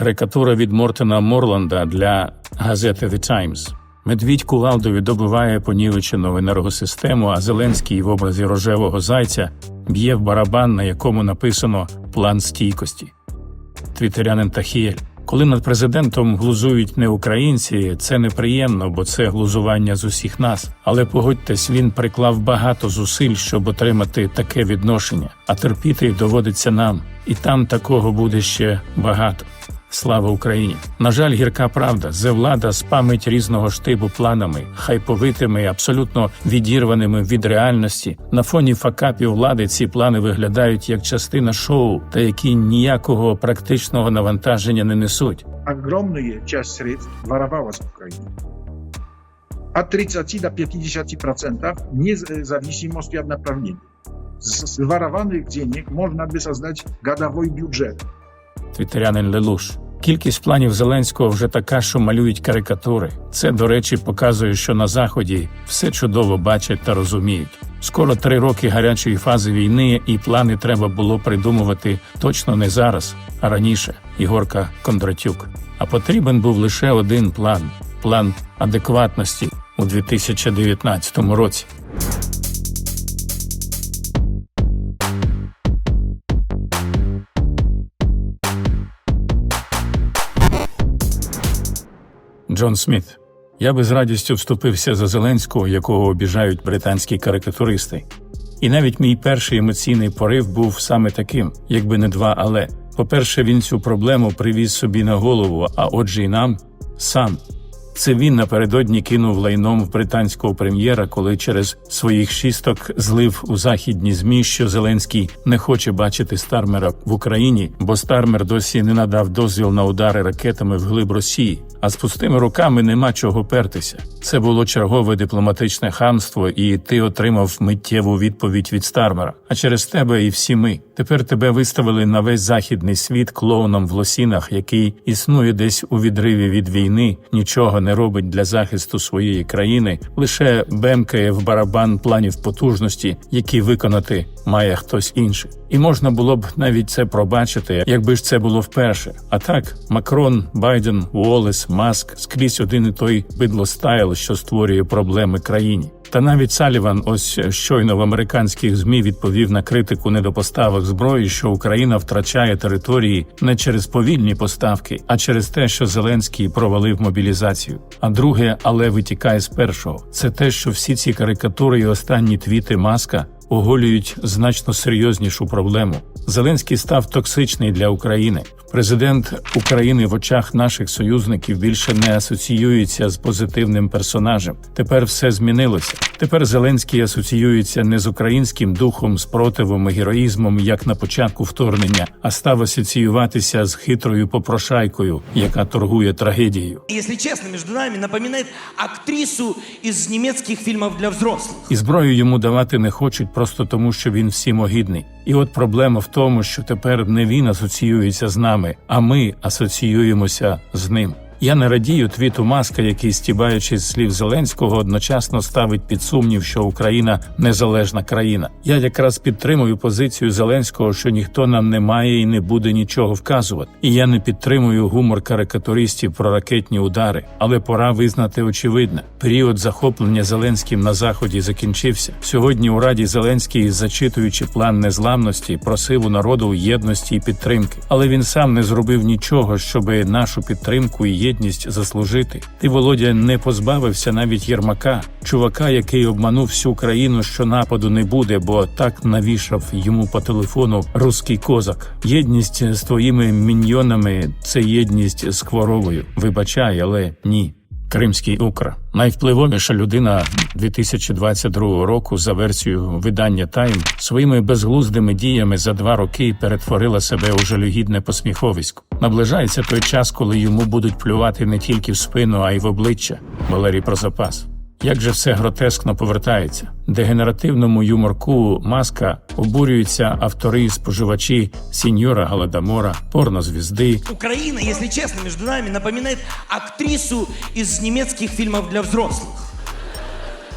Карикатура від Мортена Морланда для газети The Times. Медвідь Кувалдові добиває понівечену енергосистему, а Зеленський в образі рожевого зайця б'є в барабан, на якому написано план стійкості. Твітерянин Тахіель. Коли над президентом глузують не українці, це неприємно, бо це глузування з усіх нас. Але погодьтесь, він приклав багато зусиль, щоб отримати таке відношення, а терпіти доводиться нам, і там такого буде ще багато. Слава Україні! На жаль, гірка правда. Зевлада спамить різного штибу планами, хайповитими, абсолютно відірваними від реальності. На фоні факапів влади ці плани виглядають як частина шоу, та які ніякого практичного навантаження не несуть. огромная часть средств воровалась в Украине. От 30 до 50% вне зависимости от направления. С ворованных денег можно бы создать годовой бюджет. Твітерянин Лелуш. Кількість планів Зеленського вже така, що малюють карикатури. Це, до речі, показує, що на заході все чудово бачать та розуміють. Скоро три роки гарячої фази війни, і плани треба було придумувати точно не зараз, а раніше. Ігорка Кондратюк. А потрібен був лише один план план адекватності у 2019 році. Джон Сміт. Я би з радістю вступився за Зеленського, якого обіжають британські карикатуристи. І навіть мій перший емоційний порив був саме таким, якби не два але. По-перше, він цю проблему привіз собі на голову, а отже, й нам сам. Це він напередодні кинув лайном в британського прем'єра, коли через своїх шісток злив у західні змі, що Зеленський не хоче бачити Стармера в Україні, бо Стармер досі не надав дозвіл на удари ракетами в глиб Росії. А з пустими руками нема чого пертися. Це було чергове дипломатичне хамство, і ти отримав миттєву відповідь від Стармера. А через тебе і всі ми. Тепер тебе виставили на весь західний світ клоуном в лосінах, який існує десь у відриві від війни, нічого не робить для захисту своєї країни, лише бемкає в барабан планів потужності, які виконати має хтось інший. І можна було б навіть це пробачити, якби ж це було вперше. А так, Макрон, Байден, Уоллес, Маск скрізь один і той бидлостайл, що створює проблеми країні. Та навіть Саліван, ось щойно в американських змі відповів на критику недопоставок зброї, що Україна втрачає території не через повільні поставки, а через те, що Зеленський провалив мобілізацію. А друге, але витікає з першого, це те, що всі ці карикатури і останні твіти маска оголюють значно серйознішу проблему. Зеленський став токсичний для України. Президент України в очах наших союзників більше не асоціюється з позитивним персонажем. Тепер все змінилося. Тепер Зеленський асоціюється не з українським духом, спротивом і героїзмом, як на початку вторгнення, а став асоціюватися з хитрою попрошайкою, яка торгує трагедією. если честно, между нами напоминает актрису из немецких фильмов для взрослых. І зброю йому давати не хочуть просто тому, що він всім огідний. І от проблема в тому, що тепер не він асоціюється з нами, а ми асоціюємося з ним. Я не радію твіту Маска, який, стібаючи з слів Зеленського, одночасно ставить під сумнів, що Україна незалежна країна. Я якраз підтримую позицію Зеленського, що ніхто нам не має і не буде нічого вказувати. І я не підтримую гумор карикатуристів про ракетні удари. Але пора визнати очевидне: період захоплення Зеленським на заході закінчився. Сьогодні у Раді Зеленський, зачитуючи план незламності, просив у народу єдності і підтримки. Але він сам не зробив нічого, щоб нашу підтримку і єдність заслужити. Ти, Володя, не позбавився навіть Єрмака, чувака, який обманув всю країну, що нападу не буде, бо так навішав йому по телефону руський козак. Єдність з твоїми міньйонами це єдність з хворобою. Вибачай, але ні. Кримський Укра найвпливовіша людина 2022 року за версією видання Тайм своїми безглуздими діями за два роки перетворила себе у жалюгідне посміховисько. Наближається той час, коли йому будуть плювати не тільки в спину, а й в обличчя. Валерій про запас. Як же все гротескно повертається? Дегенеративному юморку маска обурюються автори і споживачі сіньора Галадамора, порнозвізди, Україна, якщо чесно, між нами напоминає актрису із німецьких фільмів для взрослых.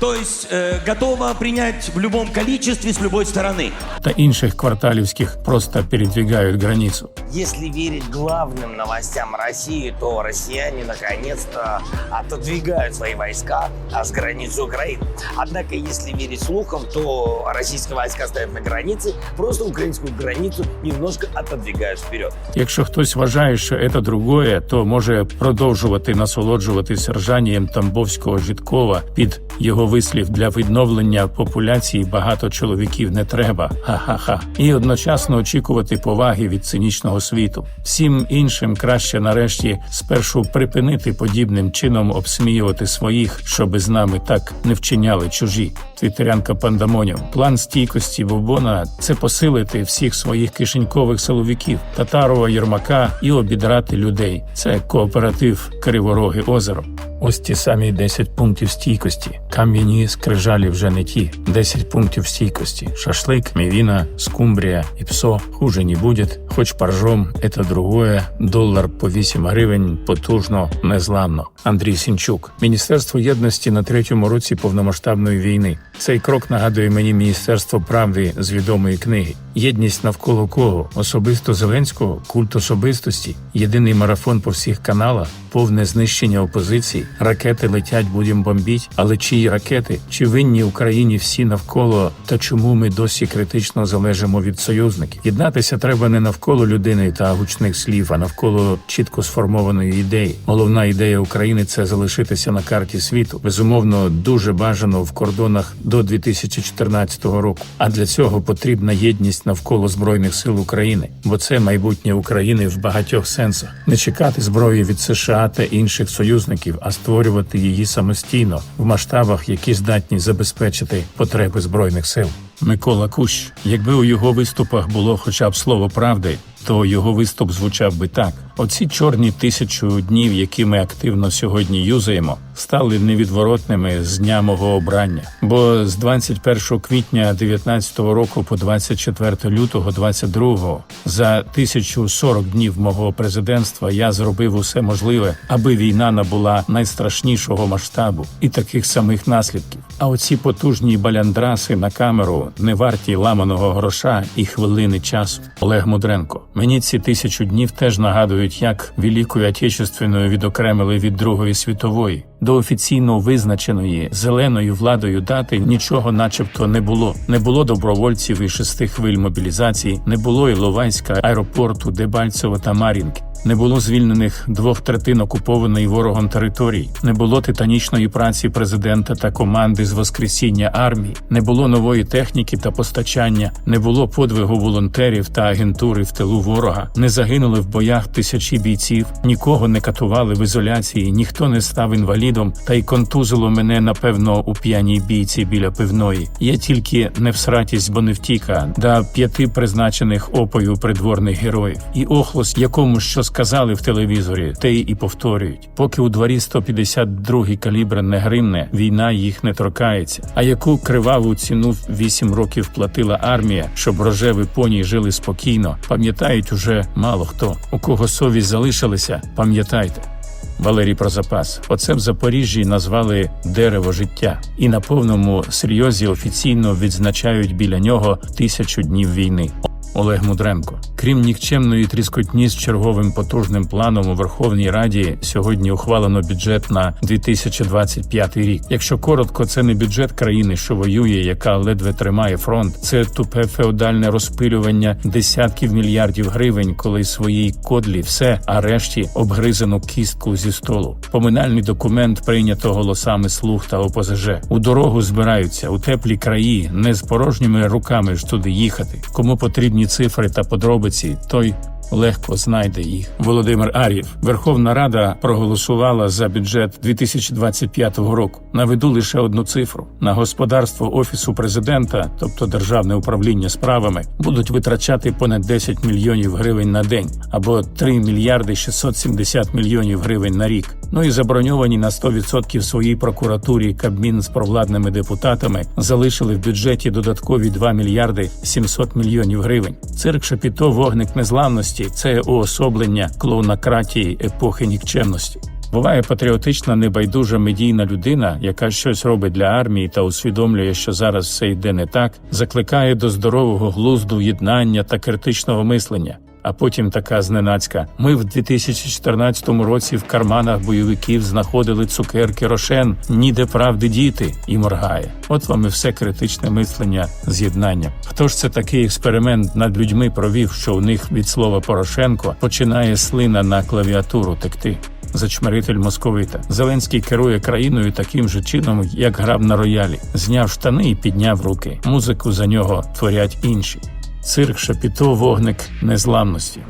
То есть э, готова принять в любом количестве с любой стороны. та інших кварталівських просто передвигають границю. Если верить главным новостям России, то россияне наконец-то отодвигают свои войска а с границы Украины. Однако, если верить слухам, то российские войска стоят на границе, просто украинскую границу немножко отодвигают вперед. Якщо хтось вважає, що це другое, то може продовжувати насолоджуватися ржанням Тамбовського Житкова під його вислів для відновлення популяції багато чоловіків не треба. Ха-ха-ха. І одночасно очікувати поваги від цинічного світу. Всім іншим краще нарешті спершу припинити подібним чином обсміювати своїх, щоби з нами так не вчиняли чужі. Твітерянка Пандамоніум. План стійкості Бобона це посилити всіх своїх кишенькових силовиків Татарова, Єрмака і обідрати людей. Це кооператив Кривороги озеро. Ось ті самі 10 пунктів стійкості. Кам'яні скрижалі вже не ті. 10 пунктів стійкості. Шашлик, мівіна, скумбрія і псо. Хуже не буде. Хоч паржом, це другое. Долар по 8 гривень потужно, незламно. Андрій Сінчук. Міністерство єдності на третьому році повномасштабної війни. Цей крок нагадує мені Міністерство правди з відомої книги. Єдність навколо кого? Особисто Зеленського, культ особистості, єдиний марафон по всіх каналах, повне знищення опозиції, ракети летять, будемо бомбіть. Але чиї ракети? Чи винні Україні всі навколо? Та чому ми досі критично залежимо від союзників? Єднатися треба не навколо людини та гучних слів, а навколо чітко сформованої ідеї. Головна ідея України це залишитися на карті світу. Безумовно, дуже бажано в кордонах до 2014 року. А для цього потрібна єдність навколо збройних сил України, бо це майбутнє України в багатьох сенсах. Не чекати зброї від США та інших союзників, а створювати її самостійно в масштабах, які здатні забезпечити потреби збройних сил. Микола Кущ, якби у його виступах було хоча б слово правди, то його виступ звучав би так: оці чорні тисячу днів, які ми активно сьогодні юзаємо, стали невідворотними з дня мого обрання. Бо з 21 квітня 19 року по 24 лютого 22 за 1040 днів мого президентства я зробив усе можливе, аби війна набула найстрашнішого масштабу і таких самих наслідків. А оці потужні баляндраси на камеру не варті ламаного гроша і хвилини часу. Олег Мудренко. Мені ці тисячу днів теж нагадують, як Великою Отечественною відокремили від Другої світової. До офіційно визначеної зеленою владою дати нічого, начебто, не було. Не було добровольців і шести хвиль мобілізації, не було Іловайська, аеропорту, Дебальцево та Мар'їнки. Не було звільнених двох третин окупованої ворогом територій, не було титанічної праці президента та команди з воскресіння армії, не було нової техніки та постачання, не було подвигу волонтерів та агентури в тилу ворога, не загинули в боях тисячі бійців, нікого не катували в ізоляції, ніхто не став інвалідом, та й контузило мене напевно у п'яній бійці біля пивної. Є тільки невсратість, бо не втіка, да п'яти призначених опою придворних героїв, і охлость, якому що сказали в телевізорі, те і повторюють. Поки у дворі 152-й калібр не гримне, війна їх не торкається. А яку криваву ціну вісім років платила армія, щоб рожеві поні жили спокійно, пам'ятають уже мало хто. У кого совість залишилася, пам'ятайте. Валерій про запас. Оце в Запоріжжі назвали дерево життя, і на повному серйозі офіційно відзначають біля нього тисячу днів війни. Олег Мудренко. Крім нікчемної тріскотні з черговим потужним планом у Верховній Раді, сьогодні ухвалено бюджет на 2025 рік. Якщо коротко, це не бюджет країни, що воює, яка ледве тримає фронт. Це тупе феодальне розпилювання десятків мільярдів гривень, коли своїй кодлі все, а решті обгризану кістку зі столу. Поминальний документ прийнято голосами слуг та ОПЗЖ. У дорогу збираються у теплі краї, не з порожніми руками ж туди їхати. Кому потрібні цифри та подробиці, той легко знайде їх. Володимир Ар'єв. Верховна Рада проголосувала за бюджет 2025 року. Наведу лише одну цифру: на господарство офісу президента, тобто державне управління справами, будуть витрачати понад 10 мільйонів гривень на день або 3 мільярди 670 мільйонів гривень на рік. Ну і заброньовані на 100% своїй прокуратурі Кабмін з провладними депутатами залишили в бюджеті додаткові 2 мільярди 700 мільйонів гривень. Цирк Шапіто вогник незламності це уособлення клоунакратії епохи нікчемності. Буває патріотична небайдужа медійна людина, яка щось робить для армії та усвідомлює, що зараз все йде не так, закликає до здорового глузду, єднання та критичного мислення. А потім така зненацька. Ми в 2014 році в карманах бойовиків знаходили цукерки Рошен, ніде правди діти, і моргає. От вам і все критичне мислення з'єднання. Хто ж це такий експеримент над людьми провів, що у них від слова Порошенко починає слина на клавіатуру текти? Зачмиритель московита. Зеленський керує країною таким же чином, як грав на роялі, зняв штани і підняв руки. Музику за нього творять інші. Цирк Шапіто вогник незламності.